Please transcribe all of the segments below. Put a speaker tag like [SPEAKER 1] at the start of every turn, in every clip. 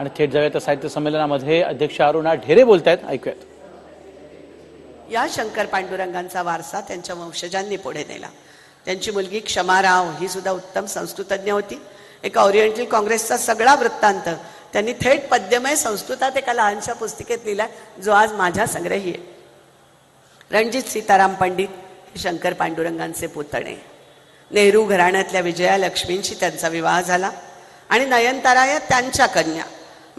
[SPEAKER 1] आणि थेट जाऊया त्या साहित्य संमेलनामध्ये अध्यक्ष अरुणा ढेरे बोलत आहेत ऐकूयात.
[SPEAKER 2] या शंकर पांडुरंगांचा वारसा त्यांच्या वंशजांनी पुढे नेला. त्यांची मुलगी क्षमाराव ही सुद्धा उत्तम संस्कृतज्ञ होती. एका ओरिएंटल काँग्रेसचा सगळा वृत्तांत त्यांनी थेट पद्यमय संस्कृतात एका लहानशा पुस्तिकेत लिहिला जो आज माझ्या संग्रही आहे. रणजित सीताराम पंडित हे शंकर पांडुरंगांचे पुतणे. नेहरू घराण्यातल्या विजया लक्ष्मींशी त्यांचा विवाह झाला आणि नयनतारा या त्यांच्या कन्या.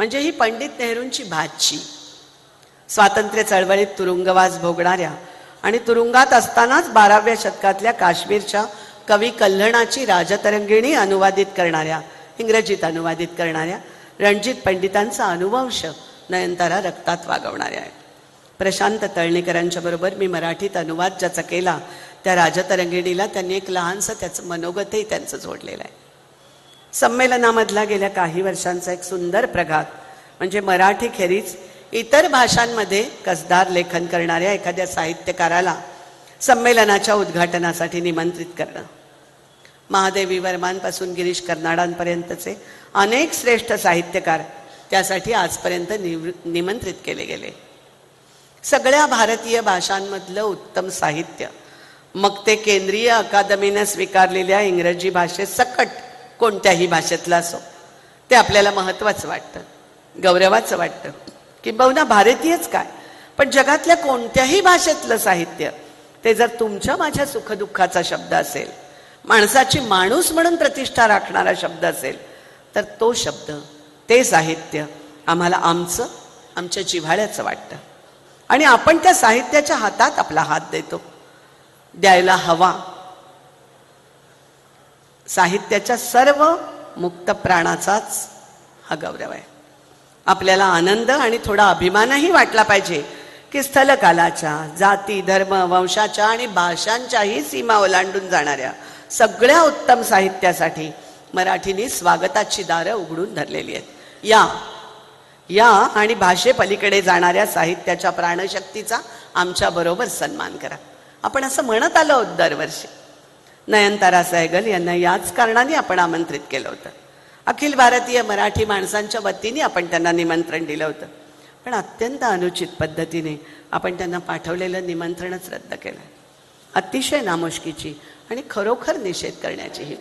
[SPEAKER 2] म्हणजे ही पंडित नेहरूंची भाची. स्वातंत्र्य चळवळीत तुरुंगवास भोगणाऱ्या आणि तुरुंगात असतानाच बाराव्या शतकातल्या काश्मीरच्या कवी कल्हणाची राजतरंगिणी अनुवादित करणाऱ्या इंग्रजीत अनुवादित करणाऱ्या रणजित पंडितांचा अनुवंश नयनतारा रक्तात वागवणाऱ्या आहेत. प्रशांत तळणीकरांच्या बरोबर मी मराठीत अनुवाद ज्याचा केला त्या राजतरंगिणीला त्यांनी एक लहानसं त्याचं मनोगतही त्यांचं जोडलेलं आहे. संमेलनामधला गेल्या काही वर्षांचा एक सुंदर प्रघात. म्हणजे मराठी खेरीज इतर भाषांमध्ये कसदार लेखन करणाऱ्या एखाद्या साहित्यकाराला संमेलनाच्या उद्घाटनासाठी निमंत्रित करणं. महादेवी वर्मांपासून गिरीश कर्नाडांपर्यंतचे अनेक श्रेष्ठ साहित्यकार त्यासाठी आजपर्यंत निवृ निमंत्रित केले गेले. सगळ्या भारतीय भाषांमधलं उत्तम साहित्य. मग ते केंद्रीय अकादमीनं स्वीकारलेल्या इंग्रजी भाषेत सकट कोणत्याही भाषेतलं असो. ते आपल्याला महत्त्वाचं वाटतं गौरवाचं वाटतं. किंबहुना भारतीयच काय? पण जगातल्या कोणत्याही भाषेतलं साहित्य ते जर तुमच्या माझ्या सुखदुःखाचा शब्द असेल माणसाची माणूस म्हणून प्रतिष्ठा राखणारा शब्द असेल तर तो शब्द ते साहित्य आम्हाला आमचं आमच्या जिव्हाळ्याचं वाटतं. आणि आपण त्या साहित्याच्या हातात आपला हात देतो. द्यायला हवा साहित्याच्या सर्व मुक्त प्राणाचाच हा गौरव आहे. आपल्याला आनंद आणि थोडा अभिमानही वाटला पाहिजे की स्थलकालाच्या जाती धर्म वंशाच्या आणि भाषांच्याही सीमा ओलांडून जाणाऱ्या सगळ्या उत्तम साहित्यासाठी मराठीने स्वागताची दारं उघडून धरलेली आहेत. या या आणि भाषेपलीकडे जाणाऱ्या साहित्याच्या प्राणशक्तीचा आमच्याबरोबर सन्मान करा. आपण असं म्हणत आलो दरवर्षी. नयनतारा सहगल यांना याच कारणाने आपण आमंत्रित केलं होतं. अखिल भारतीय मराठी माणसांच्या वतीने आपण त्यांना निमंत्रण दिलं होतं. पण अत्यंत अनुचित पद्धतीने आपण त्यांना पाठवलेलं निमंत्रणच रद्द केलं. अतिशय नामुष्कीची आणि खरोखर निषेध करण्याची ही